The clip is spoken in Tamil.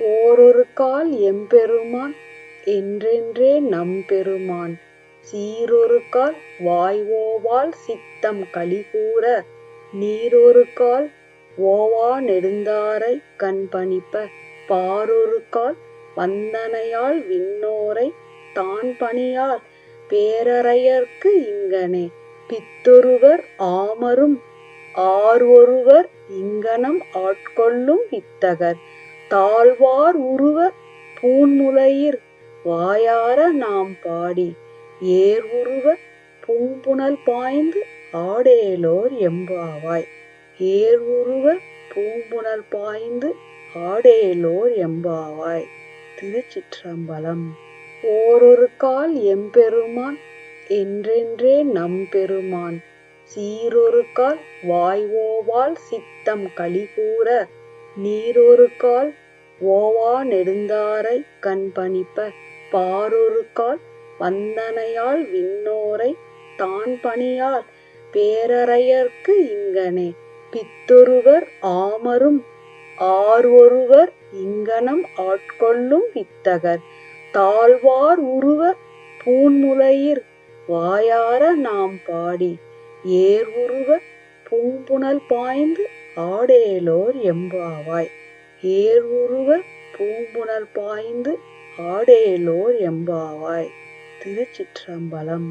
ஓரொரு கால் எம்பெருமான் என்றென்றே நம்பெருமான் சீரொரு கால் வாய்வோவால் சித்தம் களிகூர நீரொரு கால் ஓவா நெடுந்தாரைக் கண்பணிப்ப. பாரொரு கால் வந்தனையால் தான் பணியால் பேரறையர்க்கு இங்ஙன பித்தொருவர் ஆமரும் ஆர்வொருவர் இங்ஙனம் ஆட்கொள்ளும் வித்தகர் தாழ்வார் உருவ பூண்முலையிற் வாயார நாம் பாடி ஏர் உருவ பூம்புனல் பாய்ந்து ஆடேலோர் எம்பாவாய். ஏர் உருவ பூம்புணல் பாய்ந்து ஆடேலோர் எம்பாவாய். திருச்சிற்றம்பலம். ஓரொரு கால் எம்பெருமான் என்றென்றே நம்பெருமான். சீரொரு கால் வாய்வோவால் சித்தம் கலிகூற நீரொரு கால் ஓவா நெடுந்தாரைக் கண்பணிப்ப பாரொரு கால் வந்தனையால் விண்ணோரைத் தான்பணியால் பேரறையர்க்கு இங்ஙனே பித்தொருவர் ஆமரும் ஆர்வொருவர் இங்ஙனம் ஆட்கொள்ளும் வித்தகர். தாழ்வார் உருவ பூண்முலையிற் வாயார நாம் பாடி. ஏர்வுருவ பூம்புனல் பாய்ந்து ஆடேலோர் எம்பாவாய். ஏருருவ பூம்புணர் பாய்ந்து ஆடேலோர் எம்பாவாய். திருச்சிற்றம்பலம்.